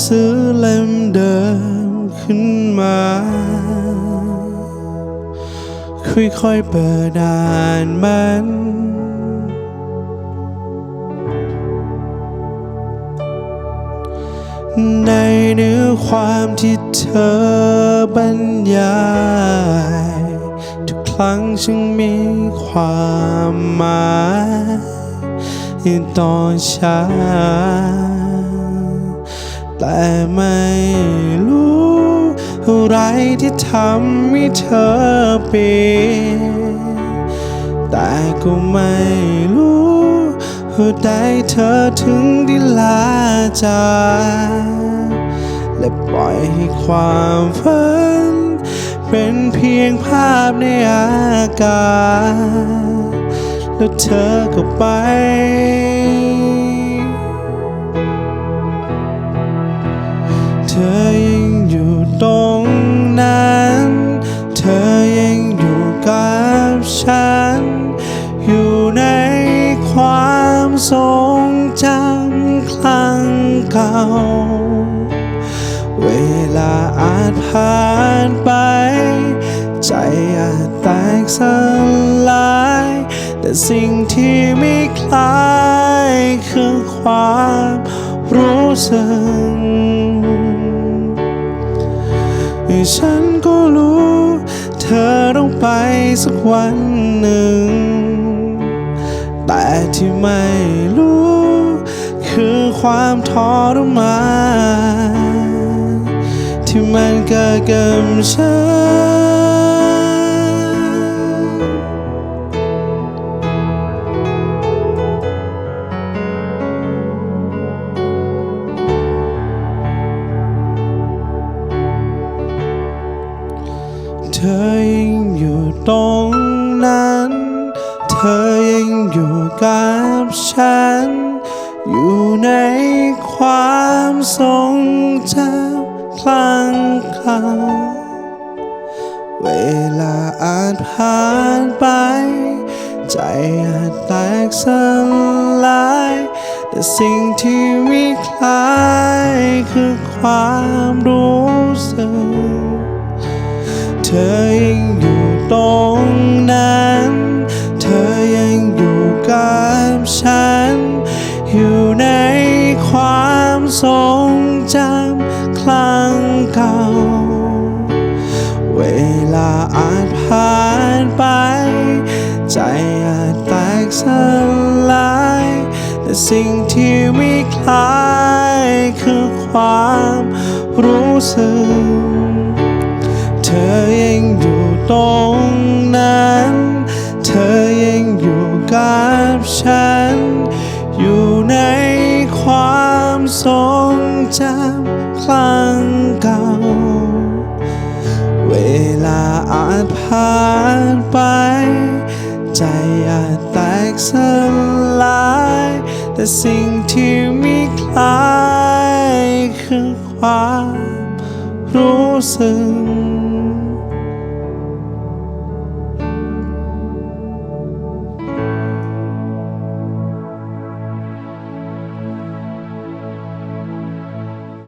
สือเล่มเดิมขึ้นมา ค่อยๆเปิดอ่านมันในเนื้อความที่เธอบรรยาย ทุกครั้งฉันมีความหมายตอนเช้า แต่ไม่รู้อะไรที่ทำให้เธอเปลี่ยนแต่ก็ไม่รู้ว่าได้เธอถึงได้ลาจากและปล่อยให้ความฝัน เป็นเพียงภาพในอากาศแล้วเธอก็ไป อยังอยู่ตรงนั้น เธอยังอยู่กับฉัน อยู่ในความทรงจำครั้งเก่า เวลาอาจผ่านไป ใจอาจแตกสลาย แต่สิ่งที่ไม่คล้ายคือความรู้สึก ฉันก็รู้ เธอต้องไปสักวันหนึ่ง แต่ที่ไม่รู้ คือความทรมานที่มันเกิดกับฉัน ธอยังอยู่ตรงนั้น เธอยังอยู่กับฉัน อยู่ในความทรงจำครั้งเก่าเวลาอาจผ่านไป ใจอาจแตกสลาย แต่สิ่งที่ไม่คล้ายคือความรู้สึก ธอยังอยู่ตรงนั้น เธอยังอยู่กับฉัน อยู่ในความทรงจำครั้งเก่า เวลาอาจผ่านไป ใจอาจแตกสลาย แต่สิ่งที่ไม่คล้ายคือความรู้สึก ฉัน อยู่ในความทรงจำครั้งเก่า เวลาอาจผ่านไป ใจอาจแตกสลาย แต่สิ่งที่ม่คล้ายคือความรู้สึก